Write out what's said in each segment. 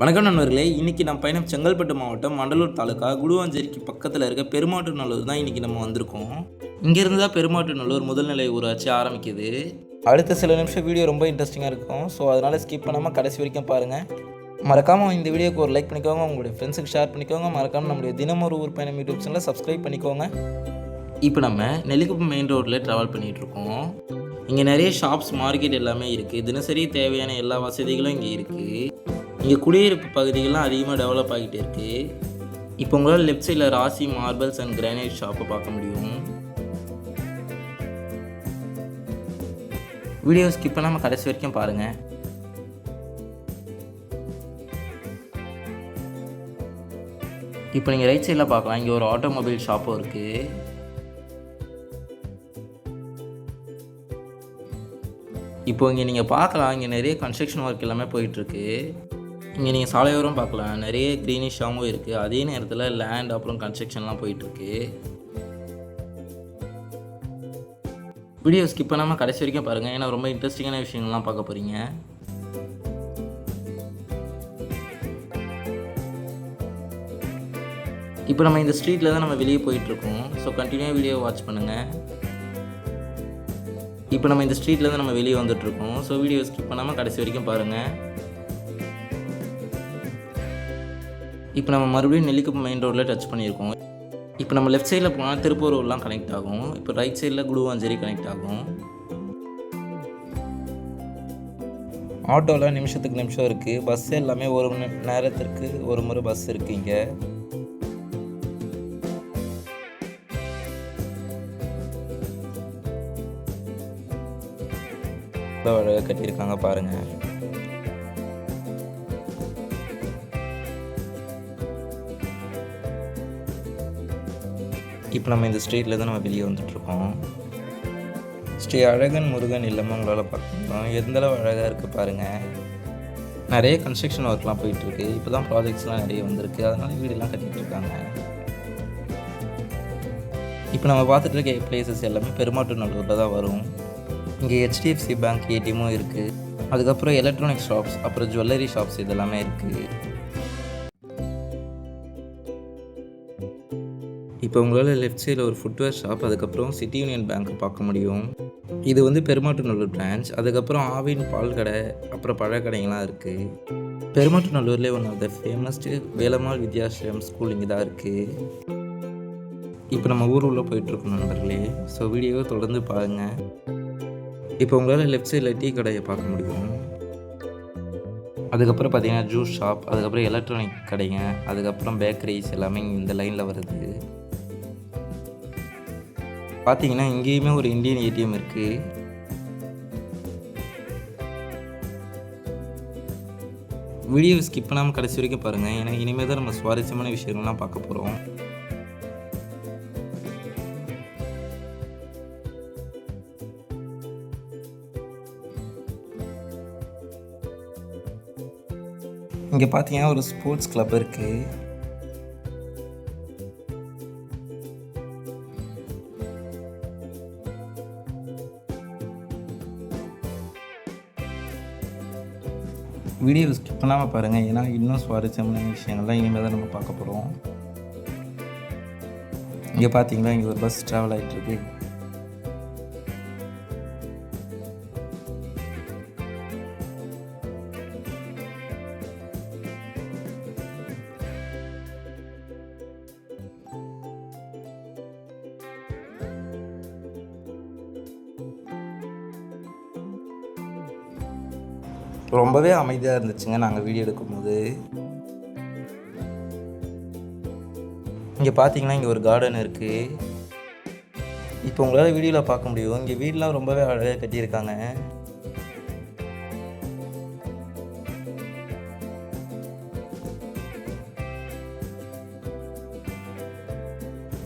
வணக்கம் நண்பர்களே இன்றைக்கி நம்ம பயணம் செங்கல்பட்டு மாவட்டம் மண்டலூர் தாலுக்கா குடுவாஞ்சேரிக்கு பக்கத்தில் இருக்க பெருமாட்டுநல்லூர் தான் இன்றைக்கி நம்ம வந்திருக்கோம். இங்கேருந்து தான் பெருமாட்டுநல்லூர் முதல்நிலை ஊராட்சி ஆரம்பிக்குது. அடுத்த சில நிமிஷம் வீடியோ ரொம்ப இன்ட்ரெஸ்டிங்காக இருக்கும். ஸோ அதனால் ஸ்கிப் பண்ணாமல் கடைசி வரைக்கும் பாருங்கள் மறக்காமல் இந்த வீடியோக்கு ஒரு லைக் பண்ணிக்கோங்க உங்களுடைய ஃப்ரெண்ட்ஸுக்கு ஷேர் பண்ணிக்கோங்க. மறக்காமல் நம்மளுடைய தினமொரு ஊர் பயணம் யூடியூப் சேனலை சப்ஸ்கிரைப் பண்ணிக்கோங்க. இப்போ நம்ம நெல்லிக்குப்பம் மெயின் ரோட்டில் ட்ராவல் பண்ணிகிட்ருக்கோம் இங்கே நிறைய ஷாப்ஸ் மார்க்கெட் எல்லாமே இருக்குது தினசரி தேவையான எல்லா வசதிகளும் இங்கே இருக்குது இங்கே குடியிருப்பு பகுதிகள்லாம் அதிகமாக டெவலப் ஆகிட்டு இருக்குது இப்போ உங்களால் லெஃப்ட் சைடில் ராசி மார்பிள்ஸ் அண்ட் கிரானைட் ஷாப்பை பார்க்க முடியும். வீடியோ ஸ்கிப் பண்ணாமல் கடைசி வரைக்கும் பாருங்கள் இப்போ நீங்கள் ரைட் சைடில் பார்க்கலாம். இங்கே ஒரு ஆட்டோமொபைல் ஷாப்பும் இருக்குது இப்போ இங்கே நீங்கள் பார்க்கலாம். இங்கே நிறைய கன்ஸ்ட்ரக்ஷன் ஒர்க் எல்லாமே போயிட்டுருக்கு இங்கே நீங்கள் சாலையோரம் பார்க்கலாம் நிறைய க்ரீனிஷாகவும் இருக்குது அதே நேரத்தில் லேண்ட் அப்புறம் கன்ஸ்ட்ரக்ஷன்லாம் போயிட்டுருக்கு வீடியோ ஸ்கிப் பண்ணாமல் கடைசி வரைக்கும் பாருங்கள் ஏன்னா ரொம்ப இன்ட்ரெஸ்டிங்கான விஷயங்கள்லாம் பார்க்க போகிறீங்க இப்போ நம்ம இந்த ஸ்ட்ரீட்டில் தான் நம்ம வெளியே போயிட்டுருக்கோம் ஸோ கண்டினியூவாக வீடியோ வாட்ச் பண்ணுங்கள் இப்போ நம்ம இந்த ஸ்ட்ரீட்டில் தான் நம்ம வெளியே வந்துட்டுருக்கோம் ஸோ வீடியோ ஸ்கிப் பண்ணாமல் கடைசி வரைக்கும் பாருங்கள் இப்போ நம்ம மறுபடியும் நெல்லிக்குப்பம் மெயின் ரோட்டில் டச் பண்ணியிருக்கோம். இப்போ நம்ம லெஃப்ட் சைடில் போனால் திருப்பூர் ரோட்லாம் கனெக்ட் ஆகும். இப்போ ரைட் சைடில் குடுவாஞ்சேரி கனெக்ட் ஆகும். ஆட்டோவில் நிமிஷத்துக்கு நிமிஷம் இருக்குது பஸ் எல்லாமே ஒரு மணி நேரத்திற்கு ஒரு முறை பஸ் இருக்குது இங்கே. கட்டியிருக்காங்க பாருங்கள் இப்போ நம்ம இந்த ஸ்ட்ரீட்டில் தான் நம்ம வெளியே வந்துட்டுருக்கோம். ஸ்ரீ அழகன் முருகன் இல்லமாக உங்களால் பார்க்கலாம் எந்தளவு அழகாக இருக்குது பாருங்கள் நிறைய கன்ஸ்ட்ரக்ஷன் ஒர்க்லாம் போயிட்டுருக்கு. இப்போ தான் ப்ராஜெக்ட்ஸ்லாம் நிறைய வந்திருக்கு. அதனால் வீடெல்லாம் கட்டிகிட்டு இருக்காங்க. இப்போ நம்ம பார்த்துட்டு இருக்க பிளேசஸ் எல்லாமே பெருமாட்டுநல்லூரில் தான் வரும். இங்கே ஹெச்டிஎஃப்சி பேங்க் ஏடிஎம்மும் இருக்குது அதுக்கப்புறம் எலக்ட்ரானிக் ஷாப்ஸ் அப்புறம் ஜுவல்லரி ஷாப்ஸ் இதெல்லாமே இருக்குது இப்போ உங்களால் லெஃப்ட் சைடில் ஒரு ஃபுட்வேர் ஷாப் அதுக்கப்புறம் சிட்டி யூனியன் பேங்க் பார்க்க முடியும். இது வந்து பெருமாட்டுநல்லூர் பிரான்ச் அதுக்கப்புறம் ஆவின் பால் கடை அப்புறம் பழக்கடைங்களாம் இருக்குது பெருமாட்டுநல்லூர்லேயே one of the famous Velammal Vidyashram school இங்கே தான் இருக்குது இப்போ நம்ம ஊர் உள்ளே போயிட்டுருக்கோம் நண்பர்களே. ஸோ வீடியோவை தொடர்ந்து பாருங்கள் இப்போ உங்களால் லெஃப்ட் சைடில் டீ கடையை பார்க்க முடியும். அதுக்கப்புறம் பார்த்தீங்கன்னா ஜூஸ் ஷாப் அதுக்கப்புறம் எலக்ட்ரானிக் கடைங்க அதுக்கப்புறம் பேக்கரிஸ் எல்லாமே இந்த லைனில் வருது. பார்த்தீங்கன்னா இங்கேயுமே ஒரு இந்தியன் ஏடிஎம் இருக்குது வீடியோ ஸ்கிப் பண்ணாமல் கடைசி வரைக்கும் பாருங்கள் ஏன்னா இனிமேல் தான் நம்ம சுவாரஸ்யமான விஷயங்கள்லாம் பார்க்க போகிறோம் இங்கே பார்த்தீங்கன்னா ஒரு ஸ்போர்ட்ஸ் கிளப் இருக்குது வீடியோ ஸ்கிப் பண்ணாமல் பாருங்கள் ஏன்னா இன்னும் சுவாரஸ்யமான விஷயங்கள்லாம் இனிமேல் தான் நம்ம பார்க்க போகிறோம் இங்கே பார்த்தீங்கன்னா இங்கே ஒரு பஸ் ட்ராவல் ஆகிட்டுருக்கு அமைதியாக இருந்துச்சுங்க. நாங்கள் வீடியோ எடுக்கும்போது. இங்கே பார்த்தீங்கன்னா இங்கே ஒரு கார்டன் இருக்குது இப்போ உங்களால் வீடியோவில் பார்க்க முடியும். இங்கே வீடெலாம் ரொம்பவே அழகாக கட்டியிருக்காங்க.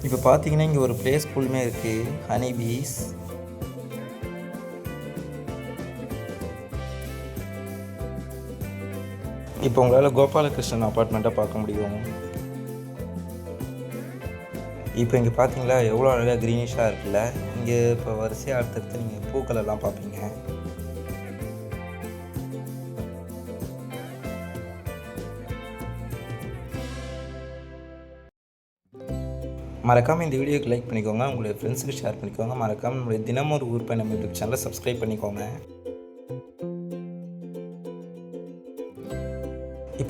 இப்போ பார்த்தீங்கன்னா இங்கே ஒரு ப்ளே ஸ்கூலுமே இருக்குது ஹனி பீஸ் இப்போ உங்களால் கோபாலகிருஷ்ணன் அப்பார்ட்மெண்ட்டாக பார்க்க முடியும். இப்போ இங்கே பார்த்தீங்களா எவ்வளோ அழகாக க்ரீனிஷாக இருக்குல்ல? இங்கே இப்போ வரிசையாக அடுத்தடுத்து நீங்கள் பூக்களெல்லாம் பார்ப்பீங்க. மறக்காமல் இந்த வீடியோக்கு லைக் பண்ணிக்கோங்க உங்களுடைய ஃப்ரெண்ட்ஸுக்கு ஷேர் பண்ணிக்கோங்க. மறக்காமல் நம்மளுடைய தினமும் ஒரு ஊர் பயணம் யூடியூப் சேனலை சப்ஸ்கிரைப் பண்ணிக்கோங்க.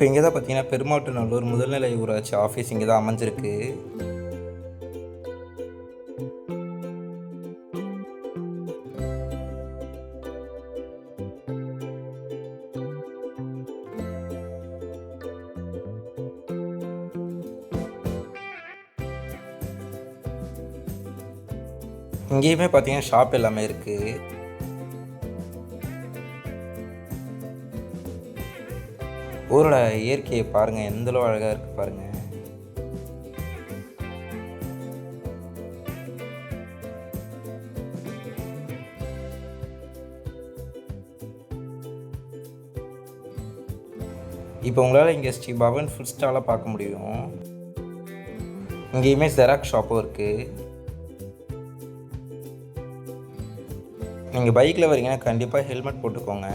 இப்போ இங்கே தான் பார்த்தீங்கன்னா பெருமாட்டுநல்லூர் முதல்நிலை ஊராட்சி ஆஃபீஸ் இங்கே தான் அமைஞ்சிருக்கு. இங்கேயுமே பார்த்தீங்கன்னா ஷாப் எல்லாமே இருக்குது ஊரோட இயற்கையை பாருங்கள் எந்தளவு அழகாக இருக்குது பாருங்கள் இப்போ உங்களால் இங்கே ஸ்ரீ பவன் ஃபுட் ஸ்டாலாக பார்க்க முடியும். இங்கேயுமே ஜெராக்ஸ் ஷாப்பும் இருக்குது நீங்கள் பைக்கில் வரீங்கன்னா கண்டிப்பாக ஹெல்மெட் போட்டுக்கோங்க.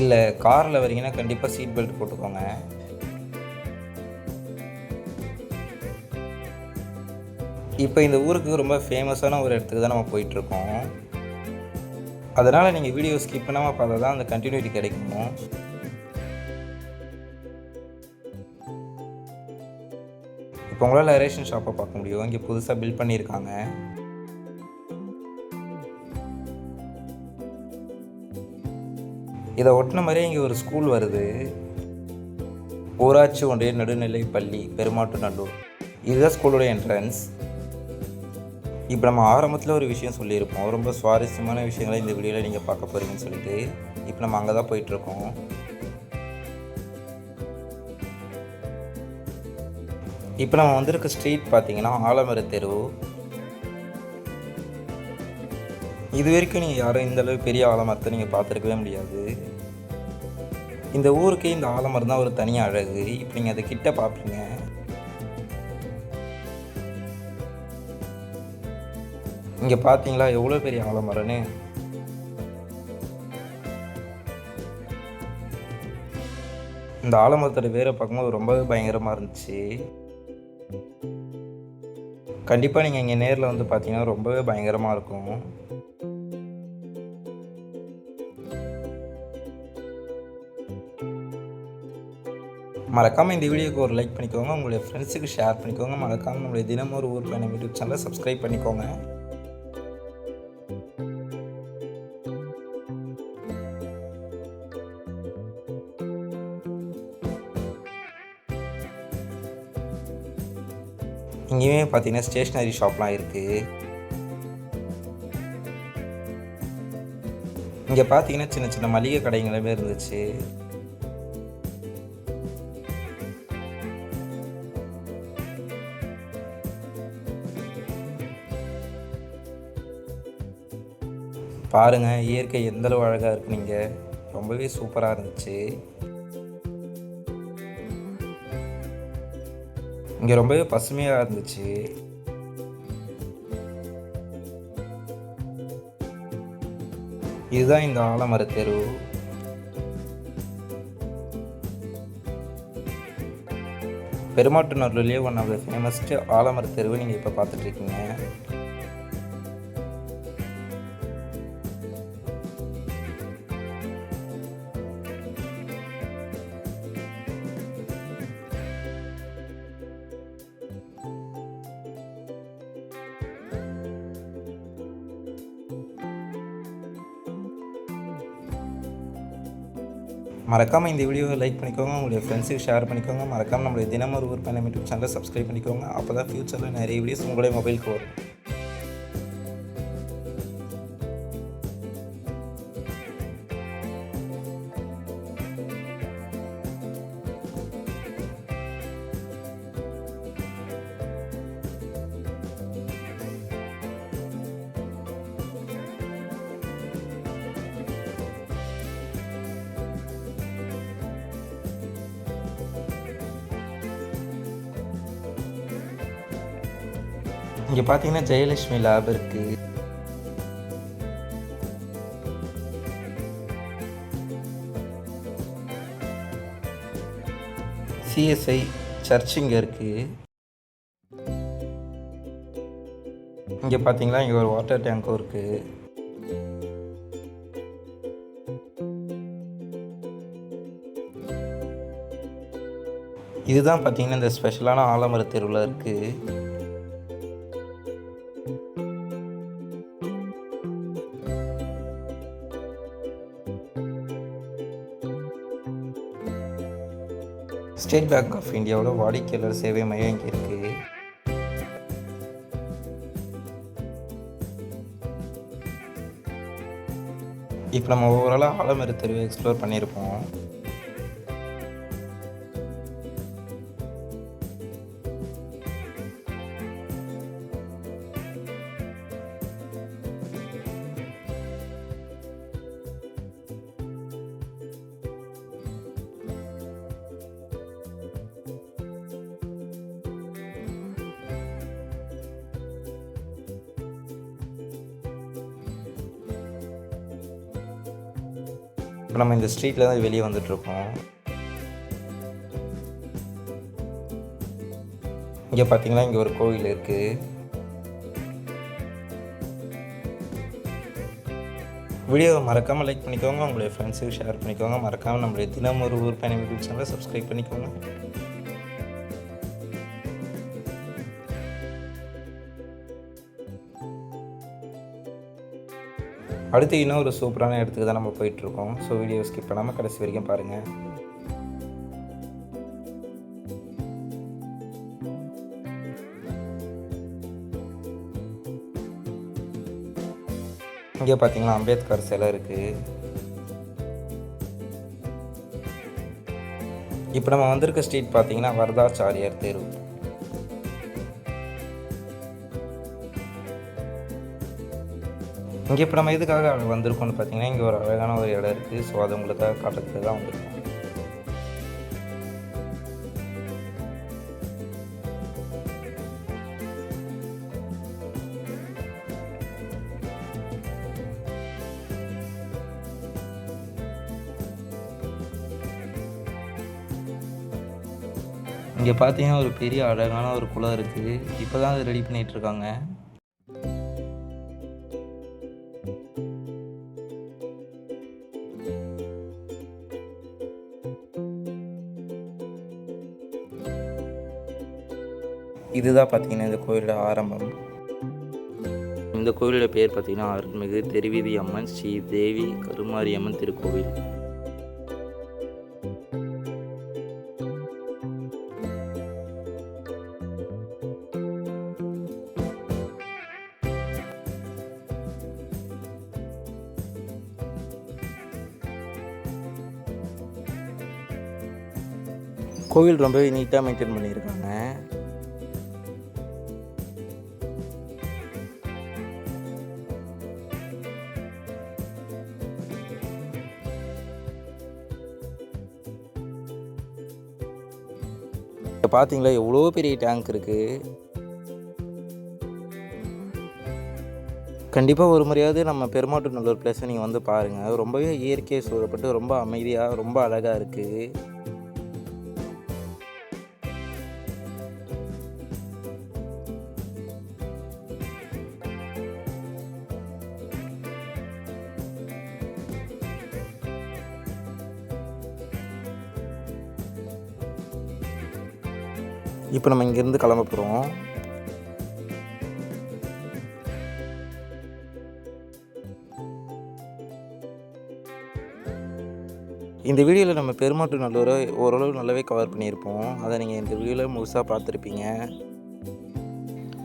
இல்லை காரில் வரீங்கன்னா கண்டிப்பாக சீட் பெல்ட் போட்டுக்கோங்க. இப்போ இந்த ஊருக்கு ரொம்ப ஃபேமஸான ஒரு இடத்துக்கு தான் நம்ம போயிட்டுருக்கோம். அதனால் நீங்கள் வீடியோ ஸ்கிப் பண்ணாமல் பார்த்தா தான் அந்த கண்டினியூட்டி கிடைக்கும். இப்போ உங்களால் ரேஷன் ஷாப்பை பார்க்க முடியும். இங்கே புதுசாக பில்ட் பண்ணியிருக்காங்க. இதை ஒட்டின மாதிரியே இங்கே ஒரு ஸ்கூல் வருது. ஊராட்சி ஒன்றிய நடுநிலை பள்ளி பெருமாட்டு நல்லூர். இதுதான் ஸ்கூலோட என்ட்ரன்ஸ் இப்போ நம்ம ஆரம்பத்தில் ஒரு விஷயம் சொல்லியிருப்போம். ரொம்ப சுவாரஸ்யமான விஷயங்களை இந்த வீடியோவில் நீங்கள் பார்க்க போகிறீங்கன்னு சொல்லிட்டு இப்போ நம்ம அங்கே தான் போயிட்டுருக்கோம். இப்போ நம்ம வந்திருக்க ஸ்ட்ரீட் பார்த்தீங்கன்னா ஆலமர தெரு. இது வரைக்கும் நீங்கள் யாரும் இந்தளவு பெரிய ஆலமரத்தை நீங்கள் பார்த்துருக்கவே முடியாது. இந்த ஊருக்கே இந்த ஆலமரம் தான் ஒரு தனி அழகு. இப்போ நீங்கள் அதை கிட்ட பார்ப்பீங்க இங்கே பார்த்தீங்களா எவ்வளோ பெரிய ஆலமரம்னு? இந்த ஆலமரத்தோட வேரை பார்க்கும்போது ரொம்பவே பயங்கரமாக இருந்துச்சு. கண்டிப்பாக நீங்கள் இங்கே நேரில் வந்து பார்த்தீங்கன்னா ரொம்பவே பயங்கரமாக இருக்கும். மறக்காமல் இந்த வீடியோக்கு ஒரு லைக் பண்ணிக்கோங்க. உங்களுடைய ஃப்ரெண்ட்ஸுக்கு ஷேர் பண்ணிக்கோங்க. மறக்காமல் நம்மளுடைய தினமும் ஒரு ஊர் பயணம் யூடியூப் சேனலை சப்ஸ்கிரைப் பண்ணிக்கோங்க. இங்கேயுமே பார்த்தீங்கன்னா ஸ்டேஷ்னரி ஷாப்லாம் இருக்குது இங்கே பார்த்தீங்கன்னா சின்ன சின்ன மளிகை கடைங்களுமே இருந்துச்சு. பாருங்கள் இயற்கை எந்தளவு அழகாக இருக்கு நீங்கள் ரொம்பவே சூப்பராக இருந்துச்சு. இங்கே ரொம்பவே பசுமையாக இருந்துச்சு. இதுதான் இந்த ஆலமர தெரு. பெருமாட்டுநல்லூர்லேயே ஒன் ஆஃப் த ஃபேமஸ்ட்டு ஆலமர தெருவை நீங்கள் இப்போ பார்த்துட்ருக்கீங்க மறக்காமல் இந்த வீடியோவை லைக் பண்ணிக்கோங்க உங்களுடைய ஃப்ரெண்ட்ஸுக்கு ஷேர் பண்ணிக்கோங்க. மறக்காமல் நம்மளுடைய தினமும் ஒரு ஊர் பயணம் யூடியூப் சேனலை சப்ஸ்கிரைப் பண்ணிக்கோங்க. அப்போ தான் ஃப்யூச்சரில் நிறைய வீடியோஸ் உங்களுடைய மொபைலுக்கு வரும். இங்கே பார்த்தீங்கன்னா ஜெயலட்சுமி லேப் இருக்குது சிஎஸ்ஐ சர்ச் இங்கே இருக்குது இங்கே பார்த்தீங்கன்னா இங்கே ஒரு வாட்டர் டேங்க்கும் இருக்குது இதுதான் பார்த்தீங்கன்னா இந்த ஸ்பெஷலான ஆலமர தெருவில் இருக்குது ஸ்டேட் பேங்க் ஆஃப் இந்தியாவில் வாடிக்கையாளர் சேவை மையம் இங்கே இருக்குது இப்போ நம்ம ஓவராலாக ஆலமர தெருவை எக்ஸ்ப்ளோர் பண்ணியிருப்போம். இப்போ நம்ம இந்த ஸ்ட்ரீட்டில் தான் வெளியே வந்துட்டுருக்கோம் இங்கே பார்த்தீங்கன்னா இங்கே ஒரு கோவில் இருக்குது வீடியோவை மறக்காமல் லைக் பண்ணிக்கோங்க உங்களுடைய ஃப்ரெண்ட்ஸுக்கு ஷேர் பண்ணிக்கோங்க. மறக்காமல் நம்மளுடைய தினம் ஒரு ஊர் பயணம் யூடியூப் சேனலை சப்ஸ்கிரைப் பண்ணிக்கோங்க. அடுத்து இன்னும் ஒரு சூப்பரான இடத்துக்கு தான் நம்ம போயிட்டுருக்கோம். ஸோ வீடியோ ஸ்கிப் பண்ணாமல் கடைசி வரைக்கும் பாருங்கள் இங்கே பார்த்தீங்கன்னா அம்பேத்கர் சிலை இருக்குது இப்போ நம்ம வந்திருக்க ஸ்ட்ரீட் பார்த்தீங்கன்னா வரதாச்சாரியார் தெரு. இங்கே இப்போ நம்ம எதுக்காக வந்திருக்கோம்னு பார்த்தீங்கன்னா இங்கே ஒரு அழகான ஒரு இடம் இருக்குது. ஸோ அது உங்களுக்காக காட்டுறதுக்கு தான் வந்திருக்கோம். இங்கே பார்த்தீங்கன்னா ஒரு பெரிய அழகான ஒரு குளம் இருக்குது. இப்போ தான் அது ரெடி பண்ணிகிட்ருக்காங்க இதுதான் பார்த்தீங்கன்னா இந்த கோயிலோட ஆரம்பம். இந்த கோயிலோட பேர் பார்த்தீங்கன்னா அருள்மிகு திருவிதி அம்மன் ஸ்ரீ தேவி கருமாரி அம்மன் திருக்கோவில். கோவில் ரொம்பவே நீட்டாக மெயின்டைன் பண்ணியிருக்காங்க. பார்த்தீங்களா எவ்வளோ பெரிய டேங்க் இருக்குது கண்டிப்பாக ஒரு முறையாவது நம்ம பெருமாட்டு நல்லூர் பிளேஸை நீங்கள் வந்து பாருங்கள் ரொம்பவே இயற்கையை சூழப்பட்டு ரொம்ப அமைதியாக ரொம்ப அழகாக இருக்குது இப்போ நம்ம இங்கேருந்து கிளம்ப போகிறோம் இந்த வீடியோவில் நம்ம பெருமாட்டு நல்லூரை ஓரளவு நல்லாவே கவர் பண்ணியிருப்போம். அதை நீங்கள் இந்த வீடியோவில் முழுசாக பார்த்துருப்பீங்க.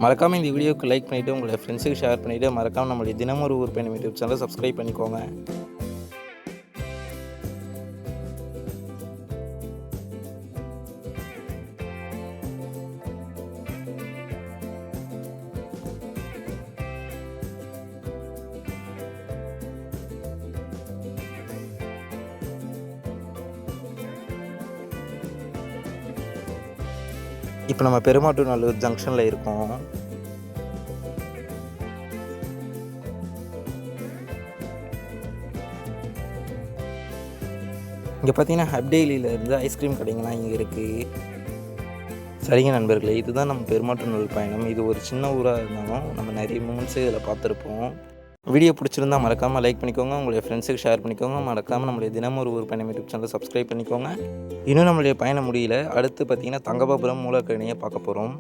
மறக்காமல் இந்த வீடியோவுக்கு லைக் பண்ணிவிட்டு உங்களை ஃப்ரெண்ட்ஸுக்கு ஷேர் பண்ணிவிட்டு மறக்காமல் நம்மளுடைய தினமும் ஒரு ஊர் பயணம் யூடியூப் சேனலை சப்ஸ்கிரைப் பண்ணிக்கோங்க. இப்போ நம்ம பெருமாட்டு நல்லூர் ஜங்ஷனில் இருக்கோம். இங்கே பார்த்தீங்கன்னா ஹப்டெய்லியிலேருந்து ஐஸ்கிரீம் கடைங்களாம் இங்கே இருக்குது சரிங்க நண்பர்களே இதுதான் நம்ம பெருமாற்றநூல் பயணம். இது ஒரு சின்ன ஊராக இருந்தாலும் நம்ம நிறைய மூமெண்ட்ஸே இதில் பார்த்துருப்போம். வீடியோ பிடிச்சிருந்தா மறக்காமல் லைக் பண்ணிக்கோங்க. உங்களுடைய ஃப்ரெண்ட்ஸுக்கு ஷேர் பண்ணிக்கோங்க. மறக்காமல் நம்மளுடைய தினம் ஒரு ஊர் பயணம் யூடியூப் சேனலை சப்ஸ்கிரைப் பண்ணிக்கோங்க. இன்னும் நம்மளுடைய பயணம் முடியல. அடுத்து பார்த்தீங்கன்னா தங்கபாபுரம் மூலக்கணியை பார்க்க போகிறோம்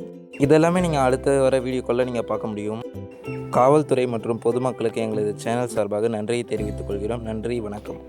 இதெல்லாமே நீங்கள் அடுத்த வர வீடியோக்களில் நீங்கள் பார்க்க முடியும். காவல்துறை மற்றும் பொதுமக்களுக்கு எங்களது சேனல் சார்பாக நன்றியை தெரிவித்துக் கொள்கிறோம். நன்றி வணக்கம்.